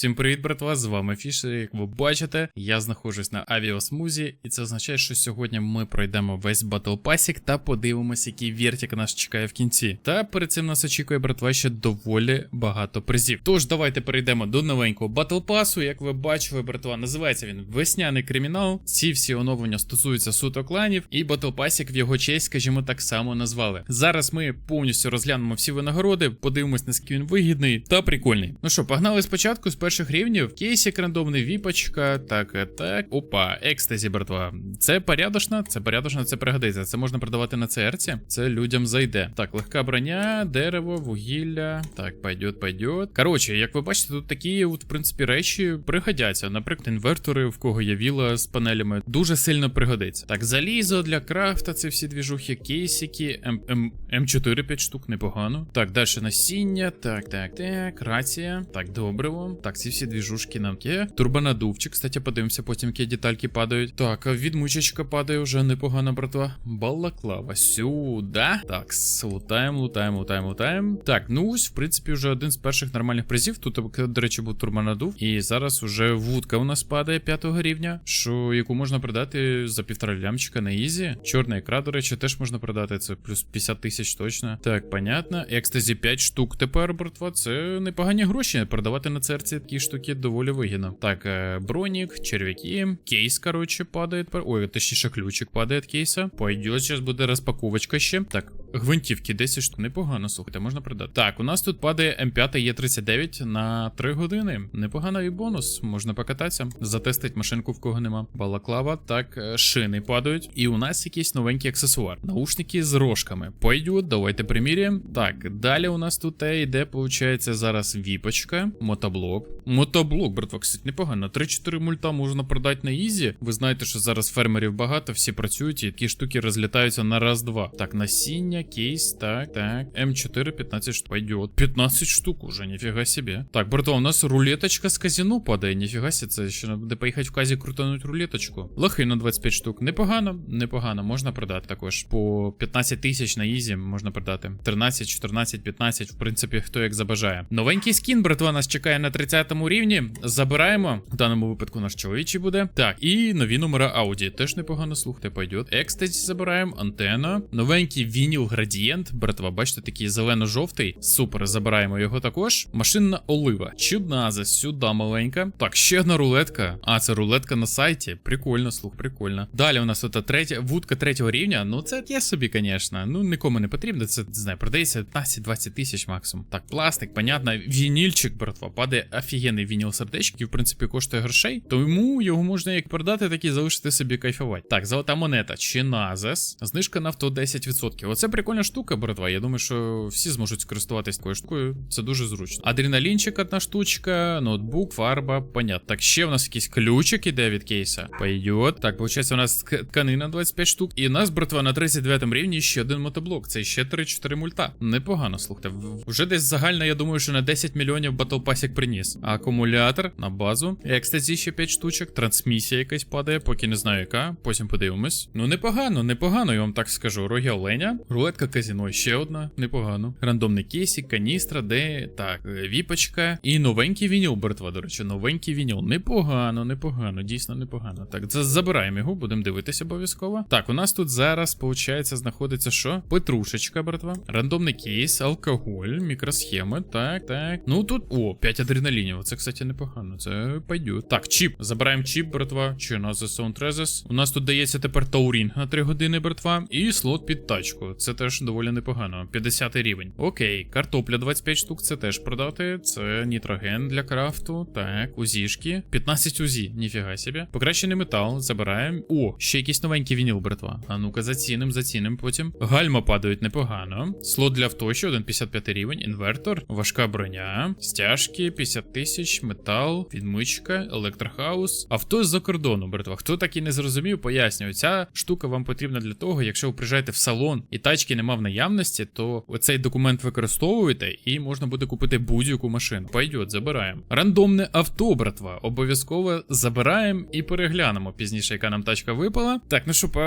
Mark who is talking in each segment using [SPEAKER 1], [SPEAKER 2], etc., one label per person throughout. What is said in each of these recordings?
[SPEAKER 1] Всім привіт, братва! З вами Фішер. Як ви бачите, я знаходжусь на авіасмузі, і це означає, що сьогодні ми пройдемо весь Battle Pass та подивимось, який вертик нас чекає в кінці. Та перед цим нас очікує, братва, ще доволі багато призів. Тож давайте перейдемо до новенького Battle Pass. Як ви бачили, братва, називається він Весняний кримінал. Ці всі оновлення стосуються суто кланів, і Battle Pass в його честь, скажімо, так само назвали. Зараз ми повністю розглянемо всі винагороди, подивимось, наскільки він вигідний та прикольний. Ну що, погнали спочатку з перших рівнів. Кейсик рандомний, віпочка, так, е, так. Опа, екстазі, братва. Це порядочно, це порядочно, це пригодиться. Це можна продавати на ЦРці. Це людям зайде. Так, легка броня, дерево, вугілля. Так, пойдет, пойдет. Коротше, як ви бачите, тут такі, от, в принципі, речі пригодяться. Наприклад, інвертори, в кого є віла з панелями, дуже сильно пригодиться. Так, залізо для крафта, це всі двіжухи, кейсики, М, М4 5 штук, непогано. Так, далі насіння. Так, так, так, рація. Так, добриво. Так, ці всі двіжушки нам є. Турбонадувчик, кстати, подивимося, потім які детальки падають. Так, відмучечка падає вже непогано, братва. Балаклава. Сюди. Так, лутаємо, лутаємо, лутаємо, лутаємо. Так, ну ось, в принципі, вже один з перших нормальних призів. Тут, до речі, був турбонадув. І зараз уже вудка у нас падає п'ятого рівня, що яку можна продати за півтора лямчика на ізі. Чорна ікра, до речі, теж можна продати. Це плюс 50 тисяч точно. Так, понятно. Екстазі 5 штук тепер, братва. Це непогані гроші. Продавати на церці такі штуки доволі вигідно. Так, е, бронік, черв'яки, кейс, коротше, падає. Ой, точніше, ключик падає від кейса. Пойдет, зараз буде розпаковочка ще. Так, гвинтівки 10 штук. Непогано, слухайте, можна продати. Так, у нас тут падає М5 Е39 на 3 години. Непоганий бонус. Можна покататися. Затестить машинку, в кого нема. Балаклава. Так, е, шини падають. І у нас якийсь новенький аксесуар. Наушники з рожками. Пойдет, давайте приміряємо. Так, далі у нас тут е, йде, виходить, зараз віпочка, мотоблок. Мотоблок, братва, кстати, непогано. 3-4 мульта можна продати на ізі. Ви знаєте, що зараз фермерів багато, всі працюють, і такі штуки розлітаються на раз-два. Так, насіння, кейс, так, так. М4, 15 штук. Пойдет. 15 штук уже, ніфіга собі. Так, братва, у нас рулеточка з казіно падає, ніфіга себе, це ще буде поїхати в казі крутануть рулеточку. Лохи на 25 штук. Непогано, непогано, можна продати також. По 15 тисяч на ізі можна продати. 13, 14, 15, в принципі, хто як забажає. Новенький скін, братва, нас чекає на 30 рівні. Забираємо. В даному випадку наш чоловічий буде. Так, і нові номера Audi. Теж непогано слухайте, пойдет. Екстазі забираємо, антенна. Новенький вініл градієнт. Братва, бачите, такий зелено-жовтий. Супер, забираємо його також. Машинна олива. Чудназа, сюди маленька. Так, ще одна рулетка. А, це рулетка на сайті. Прикольно, слух, прикольно. Далі у нас тут третя вудка третього рівня. Ну, це є собі, звісно. Ну, нікому не потрібно. Це не знаю, продається 15-20 тисяч максимум. Так, пластик, понятно. Вінільчик, братва, падає офігенний вініл сердечки, в принципі, коштує грошей. Тому його можна як продати, так і залишити собі кайфувати. Так, золота монета. Чиназес. Знижка на авто 10%. Оце прикольна штука, братва. Я думаю, що всі зможуть скористуватись такою штукою. Це дуже зручно. Адреналінчик, одна штучка, ноутбук, фарба. Понятно. Так, ще у нас якийсь ключик іде від кейса. Пойдет. Так, виходить, у нас тканина 25 штук. І у нас, братва, на 39 рівні ще один мотоблок. Це ще 3-4 мульта. Непогано, слухайте. Вже десь загально, я думаю, що на 10 мільйонів Pass приніс. Акумулятор на базу. Екстазі ще 5 штучок. Трансмісія якась падає, поки не знаю яка. Потім подивимось. Ну, непогано, непогано, я вам так скажу. Роги оленя. Рулетка казіно ще одна. Непогано. Рандомний кейсик, каністра, де. Так, віпочка. І новенький вініл, братва, до речі, новенький вініл. Непогано, непогано, дійсно непогано. Так, забираємо його, будемо дивитися обов'язково. Так, у нас тут зараз, виходить, знаходиться що? Петрушечка, братва. Рандомний кейс, алкоголь, мікросхеми. Так, так. Ну тут. О, 5 адреналінів. Це, кстати, непогано. Це пойдет. Так, чіп. Забираємо чіп, братва. Чи на The Sound Rezes. У нас тут дається тепер таурінг на 3 години, братва. І слот під тачку. Це теж доволі непогано. 50 рівень. Окей, картопля 25 штук. Це теж продати. Це нітроген для крафту. Так, узішки. 15 узі. Ніфіга собі. Покращений метал. Забираємо. О, ще якийсь новенький вініл, братва. А ну-ка, заціним, заціним потім. Гальма падають непогано. Слот для авто ще один 55 рівень. Інвертор. Важка броня. Стяжки, 50 тисяч, метал, відмичка, електрохаус. Авто з-за кордону, братва. Хто так і не зрозумів, пояснюю. Ця штука вам потрібна для того, якщо ви приїжджаєте в салон і тачки нема в наявності, то оцей документ використовуєте і можна буде купити будь-яку машину. Пойдет, забираємо. Рандомне авто, братва. Обов'язково забираємо і переглянемо пізніше, яка нам тачка випала. Так, ну що, по...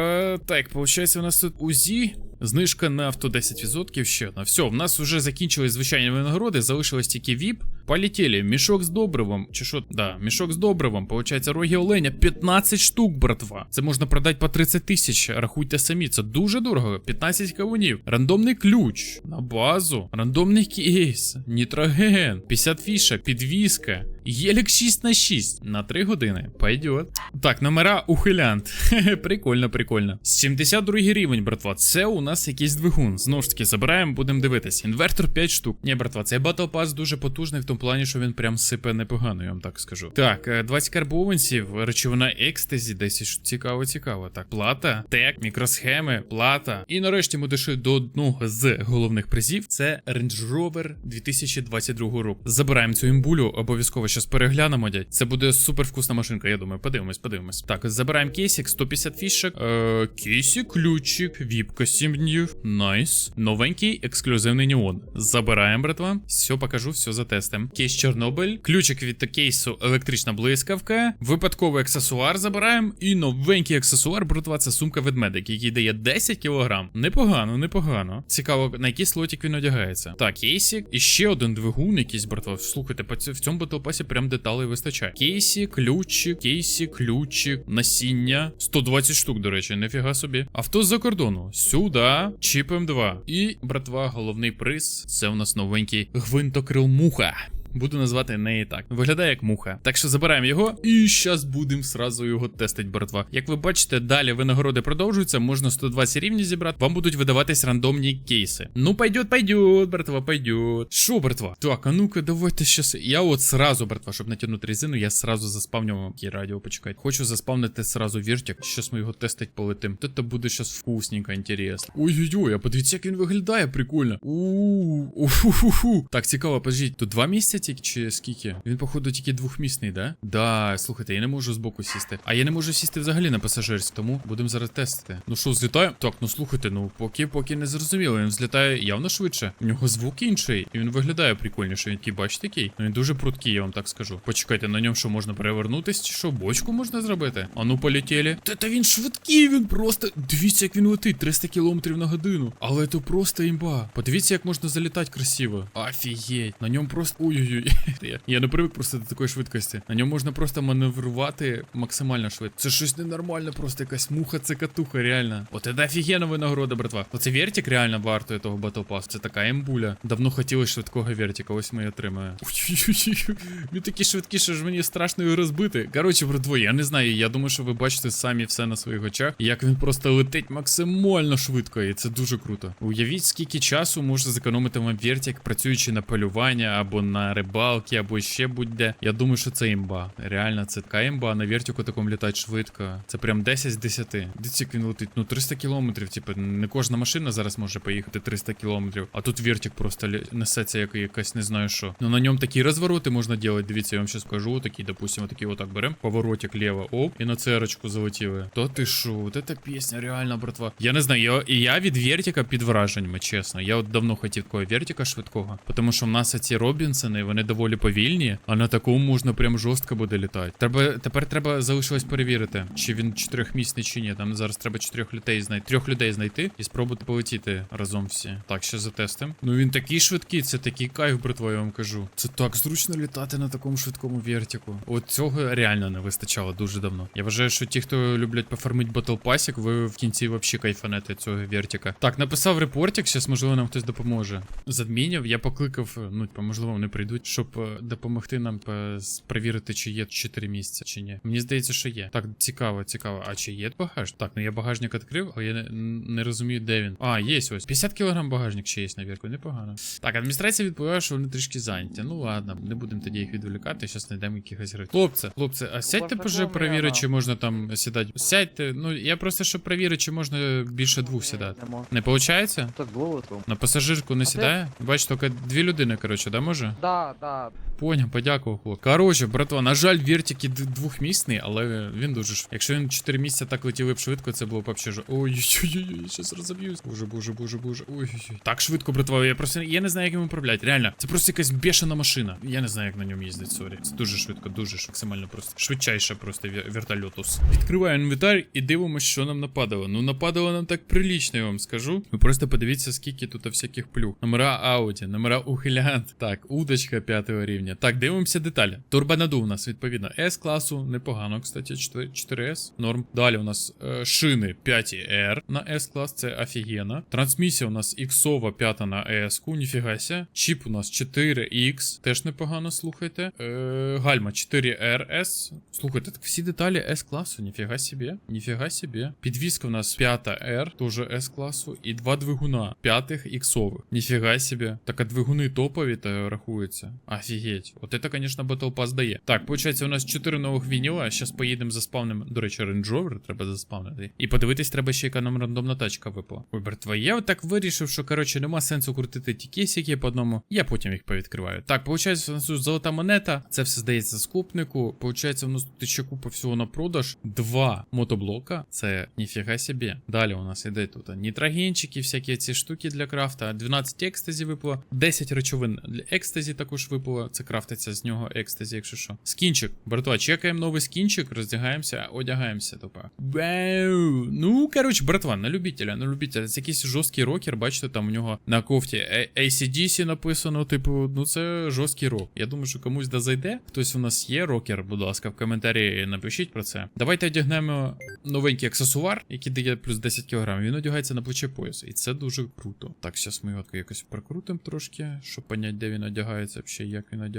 [SPEAKER 1] так, виходить, у нас тут УЗІ. Знижка на авто 10% ще одна. Все, в нас вже закінчились звичайні винагороди, залишилось тільки VIP. Полетіли. Мішок з добривом. Чи що? Да, мішок з добривом. Получається, роги оленя 15 штук, братва. Це можна продати по 30 тисяч. Рахуйте самі, це дуже дорого. 15 кавунів. Рандомний ключ на базу. Рандомний кейс. Нітроген. 50 фішек. Підвіска. Єлік 6 на 6 на 3 години. Пойдет. Так, номера ухилянт. Прикольно, прикольно. 72 рівень, братва. Це у нас якийсь двигун. Знову ж таки, забираємо, будемо дивитись. Інвертор 5 штук. Ні, братва, цей Battle Pass дуже потужний в тому плані, що він прям сипе непогано, я вам так скажу. Так, е, 20 карбованців, речовина екстазі, 10 штук. Цікаво, цікаво. Так, плата, тек, мікросхеми, плата. І нарешті ми дійшли до одного з головних призів. Це Range Rover 2022 року. Забираємо цю імбулю, обов'язково щас переглянемо, дядь. Це буде супер вкусна машинка, я думаю. Подивимось, подивимось. Так, забираємо кейсик, 150 фішек. Е, кейсик, ключик, віпка 7 днів. Найс. Новенький ексклюзивний неон. Забираємо, братва. Все покажу, все затестим. Кейс Чорнобиль, ключик від кейсу електрична блискавка. Випадковий аксесуар забираємо. І новенький аксесуар, братва, це сумка ведмедик, який дає 10 кг. Непогано, непогано. Цікаво, на який слотик він одягається. Так, кейсик. І ще один двигун, якийсь, братва. Слухайте, в цьому батлпасі прям деталей вистачає. Кейсі, ключик, кейсі, ключик, насіння. 120 штук, до речі, нефіга собі. Авто з-за кордону. Сюди. Чіп М2. І, братва, головний приз. Це у нас новенький гвинтокрил муха. Буду назвати неї так. Виглядає як муха. Так що забираємо його і щас будемо сразу його тестить, братва. Як ви бачите, далі винагороди продовжуються, можна 120 рівні зібрати. Вам будуть видаватись рандомні кейси. Ну, пойдет, пойдет, братва, пойдет. Що, братва? Так, а ну-ка, давайте щас. Я от сразу, братва, щоб натягнути резину, я сразу заспавню вам які радіо, почекайте. Хочу заспавнити сразу віртик. Щас ми його тестить полетим. Тут буде щас вкусненько, інтересно. Ой-ой-ой, а подивіться, як він виглядає, прикольно. У-у-у. Так, цікаво, подождіть, тут два місця тільки чи скільки? Він, походу, тільки двохмісний, да? Да, слухайте, я не можу збоку сісти. А я не можу сісти взагалі на пасажирськ, тому будемо зараз тестити. Ну що, злітає? Так, ну слухайте, ну поки поки не зрозуміло. Він взлітає явно швидше. У нього звук інший, і він виглядає прикольніше. Він такий, бачите, який? Ну він дуже пруткий, я вам так скажу. Почекайте, на ньому що можна перевернутись, чи що, бочку можна зробити? А ну полетіли. Та та він швидкий, він просто. Дивіться, як він летить, 300 км на годину. Але це просто імба. Подивіться, як можна залітати красиво. Офігеть. На ньому просто. Ой-ой-ой. Я, я не привик просто до такої швидкості. На ньому можна просто маневрувати максимально швидко. Це щось ненормальне, просто якась муха, це катуха, реально. От це офігенна винагорода, братва. Оце вертик реально вартує того Pass. Це така ембуля. Давно хотіли швидкого вертика, ось ми і отримаємо. Ой-ой-ой. Він такий швидкий, що ж мені страшно його розбити. Коротше, братво, я не знаю. Я думаю, що ви бачите самі все на своїх очах. Як він просто летить максимально швидко, і це дуже круто. Уявіть, скільки часу може зекономити вам вертик, працюючи на полювання або на рибалки, або ще будь-де. Я думаю, що це імба. Реально, це така імба. На вертику такому літати швидко. Це прям 10 з 10. Дивіться, як він летить. Ну 300 кілометрів. Типу, не кожна машина зараз може поїхати 300 кілометрів. А тут вертик просто несеться як якась не знаю що. Ну на ньому такі розвороти можна робити. Дивіться, я вам зараз покажу. Такі, допустимо, такі отак беремо. Поворотик ліво, оп, і на церочку залетіли. То ти шо, от эта пісня, реально, братва. Я не знаю, я, я від вертика під враженнями, чесно. Я от давно хотів такого вертика швидкого. Тому що в нас ці Робінсони, вони доволі повільні, а на такому можна прям жорстко буде літати. Треба тепер треба залишилось перевірити, чи він чотирьохмісний чи ні. Там зараз треба чотирьох людей знайти. Трьох людей знайти і спробувати полетіти разом всі. Так, ще затестим. Ну він такий швидкий, це такий кайф, братва, я вам кажу. Це так зручно літати на такому швидкому вертику. От цього реально не вистачало дуже давно. Я вважаю, що ті, хто люблять пофармити батл пасік, ви в кінці взагалі кайфанете цього вертика. Так, написав репортик, зараз можливо нам хтось допоможе. З адмінів я покликав, ну типа, можливо, вони прийдуть, щоб е, допомогти нам е, перевірити, чи є 4 місця, чи ні. Мені здається, що є. Так, цікаво, цікаво. А чи є багаж? Так, ну я багажник відкрив, але я не, не розумію, де він. А, є ось. 50 кг багажник ще є на вірку, непогано. Так, адміністрація відповіла, що вони трішки зайняті. Ну ладно, не будемо тоді їх відволікати, зараз знайдемо якихось гри. Хлопці, хлопці, а сядьте вже перевірити, чи можна там сідати. Сядьте, ну я просто щоб перевірити, чи можна більше двох сідати.
[SPEAKER 2] Не
[SPEAKER 1] виходить?
[SPEAKER 2] Так там.
[SPEAKER 1] На пасажирку не сідає? Бач, тільки дві людини, коротше, да, може?
[SPEAKER 2] Да, да.
[SPEAKER 1] Поняв, подякував. хлоп. Коротше, братва, на жаль, вертики д- двохмісний, але він дуже ж. Якщо він 4 місяця так летіли б швидко, це було б вообще. Ой-ой-ой, щас розоб'юсь. Боже, боже, боже, боже. Ой-ой-ой. Так швидко, братва, я просто я не знаю, як йому управляти. Реально, це просто якась бешена машина. Я не знаю, як на ньому їздить, сорі. Це дуже швидко, дуже ж максимально просто. Швидчайше просто ве- вертольотус. Відкриваю інвентар і дивимося, що нам нападало. Ну, нападало нам так прилічно, я вам скажу. Ви просто подивіться, скільки тут всяких плюх. Номера Ауді, номера Ухилянт. Так, удочка п'ятого рівня. Так, дивимося деталі. Турбонадув у нас, відповідно, С-класу, непогано, кстати, 4, 4С, норм. Далі у нас е, шини 5R на S-клас, це офігенно. Трансмісія у нас іксова 5 на S-ку, ніфіга ся. Чіп у нас 4X, теж непогано, слухайте. Е, гальма 4RS. Слухайте, так всі деталі S-класу, ніфіга собі. Ніфіга собі. Підвізка у нас 5R, теж S-класу, і два двигуна, п'ятих іксових. Ніфіга собі. Так, а двигуни топові то рахуються. Офігеть. От це, конечно, Battle Pass дає. Так, получається, у нас 4 нових вініла. Зараз поїдемо заспавним. До речі, Range Rover треба заспавнити. І подивитись, треба ще яка нам рандомна тачка випала. Ой, братва, я отак вирішив, що коротше нема сенсу крутити ті кейсики по одному. Я потім їх повідкриваю. Так, получається, у нас тут золота монета. Це все здається скупнику. Получається, у нас тут ще купа всього на продаж. Два мотоблока. Це ніфіга собі. Далі у нас іде тут нітрогенчики, всякі ці штуки для крафта. 12 екстазі випало. 10 речовин для екстазі також випало. Це крафтиться з нього екстазі, якщо що. Скінчик. Братва, чекаємо новий скінчик, роздягаємося, одягаємося. Тупо. Вау. Ну, коротше, братва, на любителя, на любителя. Це якийсь жорсткий рокер, бачите, там у нього на кофті ACDC написано, типу, ну це жорсткий рок. Я думаю, що комусь да зайде. Хтось у нас є рокер, будь ласка, в коментарі напишіть про це. Давайте одягнемо новенький аксесуар, який дає плюс 10 кг. Він одягається на плече пояса. І це дуже круто. Так, зараз ми його якось прокрутимо трошки, щоб понять, де він одягається, взагалі, як він одягається.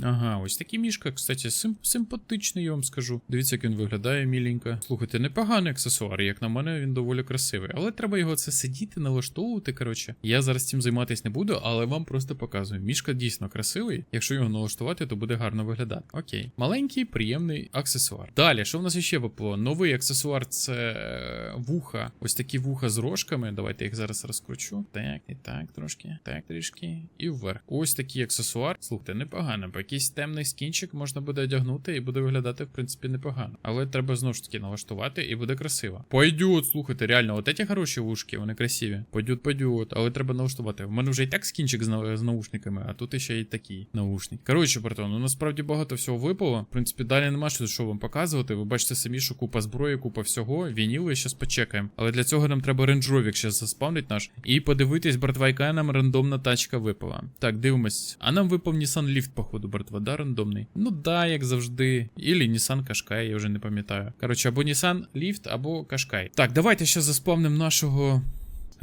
[SPEAKER 1] Ага, ось такий мішка, кстати, сим симпатичний, я вам скажу. Дивіться, як він виглядає міленько. Слухайте, непоганий аксесуар, як на мене, він доволі красивий. Але треба його це сидіти, налаштовувати. Коротше, я зараз цим займатися не буду, але вам просто показую. Мішка дійсно красивий. Якщо його налаштувати, то буде гарно виглядати. Окей. Маленький, приємний аксесуар. Далі, що в нас ще випало? Новий аксесуар це е, вуха. Ось такі вуха з рожками. Давайте їх зараз розкручу. Так, і так, трошки. Так, трішки. І вверх. Ось такий аксесуар. Слухайте, непогано. Бо якийсь темний скінчик можна буде одягнути і буде виглядати, в принципі, непогано. Але треба знову ж таки налаштувати і буде красиво. Пойдет, слухайте, реально, от ці хороші вушки, вони красиві. Пойдет, пойдет, але треба налаштувати. В мене вже і так скінчик з, на- з наушниками, а тут ще й такий наушник. Коротше, братан, ну насправді багато всього випало. В принципі, далі нема що, що вам показувати. Ви бачите самі, що купа зброї, купа всього. Вініли зараз почекаємо. Але для цього нам треба Rover ще заспавнить наш. І подивитись, братва, яка нам рандомна тачка випала. Так, дивимось. А нам випав Nissan Leaf, походу, братва, да, рандомний. Ну да, як завжди. Ілі Nissan Qashqai, я вже не пам'ятаю. Коротше, або Nissan ліфт, або Qashqai. Так, давайте ще заспавним нашого.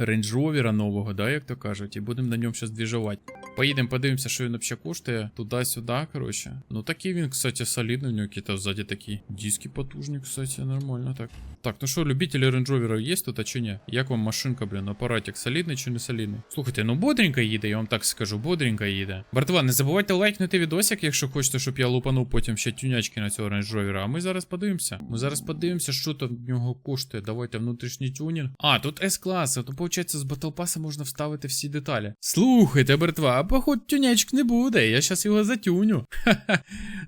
[SPEAKER 1] Rover нового, да, як то кажуть, і будемо на ньому зараз двіжувати. Поїдемо, подивимося, що він взагалі коштує. Туди-сюди, коротше. Ну такий він, кстати, солідний, у нього якісь ззаді такі диски потужні, кстати, нормально так. Так, ну що, любителі Rover є тут, а чи ні? Як вам машинка, блін, апаратик солідний чи не солідний? Слухайте, ну бодренько їде, я вам так скажу, бодренько їде. Братва, не забувайте лайкнути відосик, якщо хочете, щоб я лупанув потім ще тюнячки на цього Rover. А ми зараз подивимося. Ми зараз подивимося, що там в нього коштує. Давайте внутрішній тюнінг. А, тут S-клас, то виходить, з Pass можна вставити всі деталі. Слухайте, братва, а поход тюнячок не буде. Я зараз його затюню.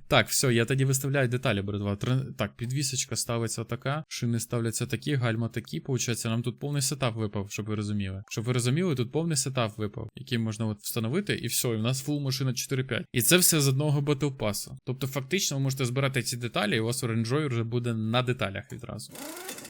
[SPEAKER 1] Так, все, я тоді виставляю деталі, братва. Так, підвісочка ставиться така, шини ставляться такі, гальма такі. Получається, нам тут повний сетап випав, щоб ви розуміли. Щоб ви розуміли, тут повний сетап випав, який можна от встановити, і все, і в нас фул машина 4.5. І це все з одного Pass. Тобто, фактично, ви можете збирати ці деталі, і у вас Rover вже буде на деталях відразу.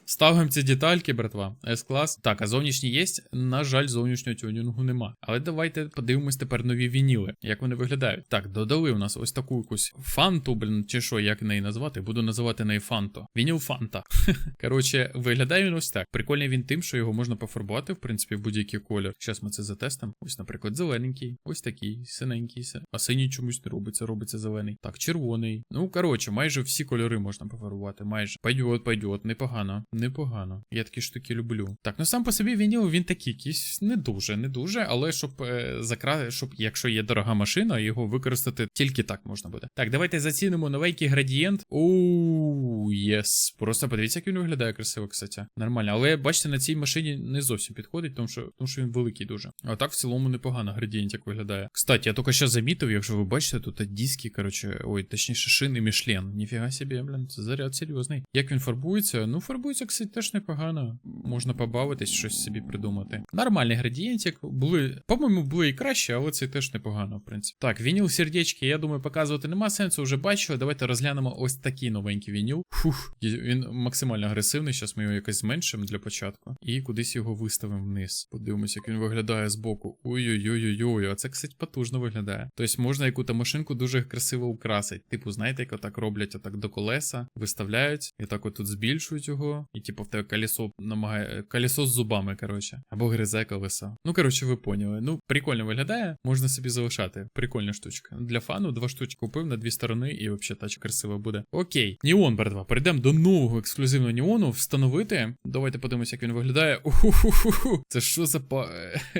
[SPEAKER 1] Ставимо ці детальки, братва. S-клас. Так, а зовнішній є. На жаль, зовнішнього тюнінгу нема. Але давайте подивимось тепер нові вініли, як вони виглядають. Так, додали у нас ось таку якусь фанту, блін, чи що, як неї назвати? Буду називати неї фанто. Вініл фанта. Коротше, виглядає він ось так. Прикольний він тим, що його можна пофарбувати, в принципі, в будь-який колір. Зараз ми це затестимо. Ось, наприклад, зелененький, ось такий, синенький, си- а синій чомусь не робиться, робиться зелений. Так, червоний. Ну, коротше, майже всі кольори можна пофарбувати. Майже. Пойдет, пойдет, непогано. Непогано. Я такі штуки люблю. Так, ну сам по собі вініл він такий якийсь не дуже, не дуже, але щоб е, закра... щоб якщо є дорога машина, його використати тільки так можна буде. Так, давайте зацінимо новенький градієнт. Оу, єс. Просто подивіться, як він виглядає красиво, кстати. Нормально. Але бачите, на цій машині не зовсім підходить, тому що, тому що він великий дуже. А так в цілому непогано градієнт як виглядає. Кстати, я тільки що замітив, якщо ви бачите, тут диски, коротше, ой, точніше, шини Мішлен. Ніфіга собі, блін, це заряд серйозний. Як він фарбується? Ну, фарбується, кстати, теж непогано. Можна побавитись, щось собі придумати. Нормальний градієнтик. Були, по-моєму, були і краще, але це теж непогано, в принципі. Так, вініл сердечки, я думаю, показувати нема сенсу, вже бачили. Давайте розглянемо ось такий новенький вініл. Фух, він максимально агресивний. Зараз ми його якось зменшимо для початку. І кудись його виставимо вниз. Подивимось, як він виглядає збоку. Ой-ой-ой-ой, а це, кстати, потужно виглядає. Тобто можна яку-то машинку дуже красиво украсити. Типу, знаєте, як отак роблять отак до колеса, виставляють, і так отут збільшують його. І типу в тебе колесо намагає. Колесо з зубами, коротше. Або гризе колесо. Ну, коротше, ви поняли. Ну, прикольно виглядає, можна собі залишати. Прикольна штучка. Для фану два штучки купив на дві сторони, і взагалі тачка красива буде. Окей, Ніон, братва, перейдемо до нового ексклюзивного Ніону. Встановити. Давайте подивимося, як він виглядає. Уху-ху-ху-ху. Це що за па.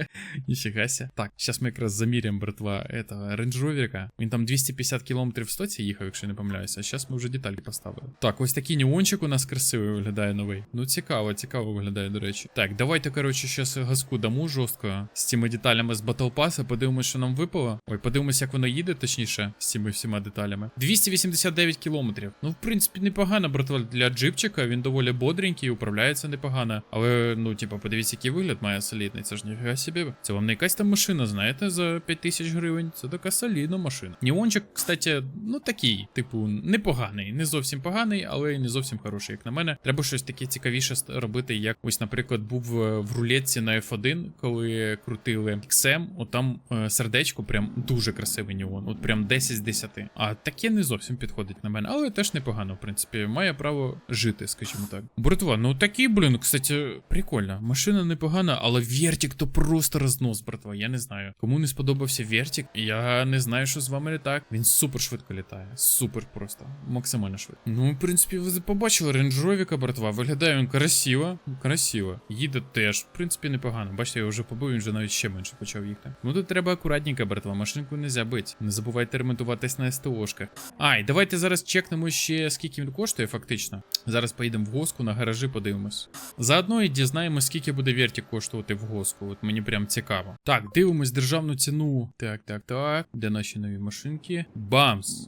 [SPEAKER 1] Ніфіга ся. Так, зараз ми якраз заміряємо, братва, этого Rover. Він там 250 км в стоці їхав, якщо не помиляюся. А зараз ми вже детальки поставили. Так, ось такий Ніончик у нас красивий виглядає новий. Ну, цікаво, цікаво виглядає, до речі. Так, давайте, коротше, зараз газку дамо жорстко з цими деталями з Pass, подивимось, що нам випало. Ой, подивимось, як воно їде, точніше, з цими всіма деталями. 289 кілометрів. Ну, в принципі, непогано, братва, для джипчика. Він доволі бодренький, управляється непогано. Але, ну, типу, подивіться, який вигляд має солідний. Це ж ніфіга собі. Це вам не якась там машина, знаєте, за 5000 гривень. Це така солідна машина. Неончик, кстати, ну такий, типу, непоганий. Не зовсім поганий, але не зовсім хороший, як на мене. Треба щось таке цікавіше робити, як ось, наприклад, був е, в рулетці на F1, коли крутили XM, от там е, сердечко прям дуже красивий неон. От прям 10 з 10. А таке не зовсім підходить на мене, але теж непогано, в принципі. Має право жити, скажімо так. Братва, ну такий, блін, кстати, прикольно. Машина непогана, але Вертик то просто рознос, братва. Я не знаю. Кому не сподобався Вертик, я не знаю, що з вами не так. Він супер швидко літає. Супер просто. Максимально швидко. Ну, в принципі, ви побачили рейнджовіка, братва. Виглядає він красиво. Красиво. Їде теж, в принципі, непогано. Бачите, я вже побив, він вже навіть ще менше почав їхати. Ну тут треба акуратненько, братва. Машинку не бить. Не забувайте ремонтуватись на СТОшках. Ай, давайте зараз чекнемо ще, скільки він коштує, фактично. Зараз поїдемо в госку на гаражі, подивимось. Заодно і дізнаємось, скільки буде Вертик коштувати в госку. От мені прям цікаво. Так, дивимось державну ціну. Так, так, так. Де наші нові машинки? Бамс.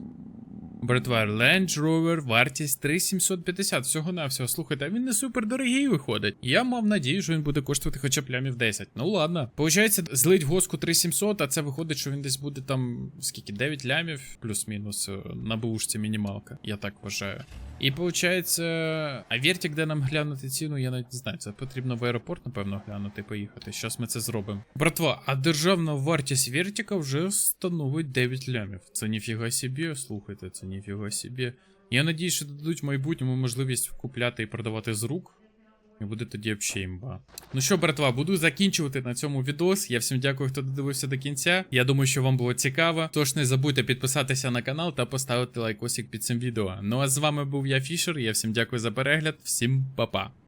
[SPEAKER 1] Братва, Range Rover, вартість 3750 всього на всього. Слухайте, а він не супер дорогий виходить. Я мав надію, що він буде коштувати хоча б лямів 10. Ну ладно. Получається, злить госку 3700, а це виходить, що він десь буде там скільки 9 лямів, плюс-мінус е, на бушці мінімалка. Я так вважаю. І виходить, а Вертик, де нам глянути ціну, я навіть не знаю. Це потрібно в аеропорт, напевно, глянути, поїхати. Щас ми це зробимо. Братва, а державна вартість вертіка вже становить 9 лямів. Це ніфіга собі, слухайте, це ніфіга собі. Я надію, що дадуть в майбутньому можливість купляти і продавати з рук. І буде тоді взагалі імба. Ну що, братва, буду закінчувати на цьому відос. Я всім дякую, хто додивився до кінця. Я думаю, що вам було цікаво. Тож не забудьте підписатися на канал та поставити лайкосик під цим відео. Ну а з вами був я Фішер. Я всім дякую за перегляд, всім па-па.